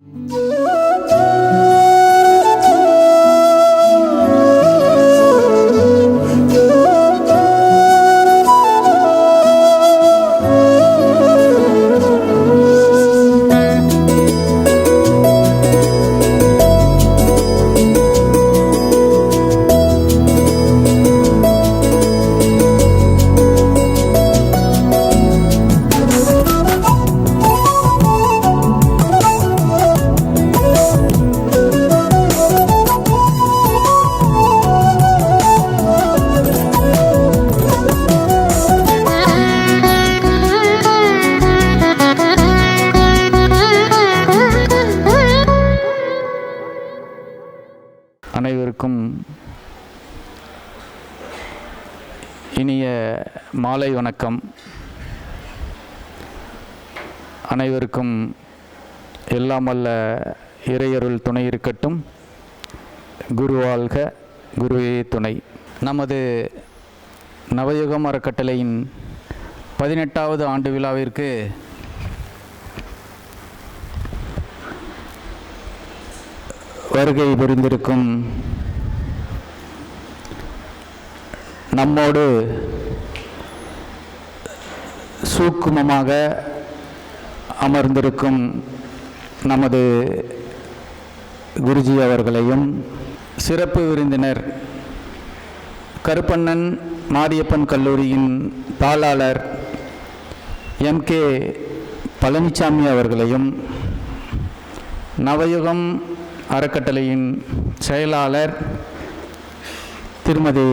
Música அனைவருக்கும் இனிய மாலை வணக்கம். அனைவருக்கும் எல்லாம் அல்ல இறையருள் துணை இருக்கட்டும். குரு வாழ்க குருவே துணை. நமது நவயுகம் அறக்கட்டளையின் பதினெட்டாவது ஆண்டு விழாவிற்கு வருகை புரிந்திருக்கும். நம்மோடு சூக்குமமாக அமர்ந்திருக்கும் நமது குருஜி அவர்களையும் சிறப்பு விருந்தினர் கருப்பண்ணன் மாரியப்பன் கல்லூரியின் தாளாளர் எம் கே பழனிசாமி அவர்களையும் நவயுகம் அறக்கட்டளையின் செயலாளர் திருமதி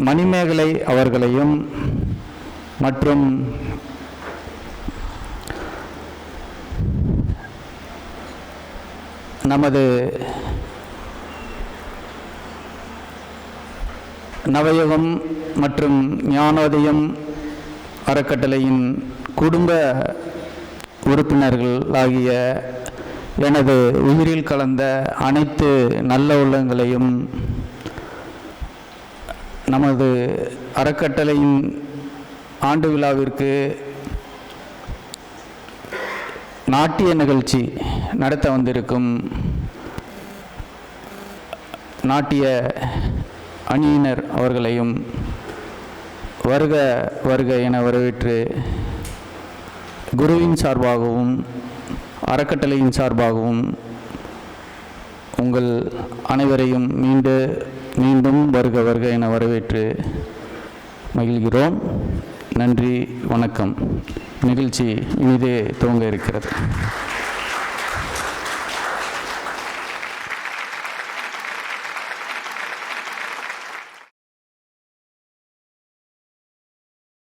மணிமேகலை அவர்களையும் மற்றும் நமது நவயுகம் மற்றும் ஞானோதயம் அறக்கட்டளையின் குடும்ப உறுப்பினர்கள் ஆகிய எனது உயிரில் கலந்த அனைத்து நல்ல உள்ளங்களையும் நமது அறக்கட்டளையின் ஆண்டு விழாவிற்கு நாட்டிய நிகழ்ச்சி நடத்த வந்திருக்கும் நாட்டிய அணியினர் அவர்களையும் வருக வருக என வரவேற்று குருவின் சார்பாகவும் அறக்கட்டளையின் சார்பாகவும் உங்கள் அனைவரையும் மீண்டு மீண்டும் வருக வருக என வரவேற்று மகிழ்கிறோம். நன்றி வணக்கம். நிகழ்ச்சி இனிதே துவங்க இருக்கிறது.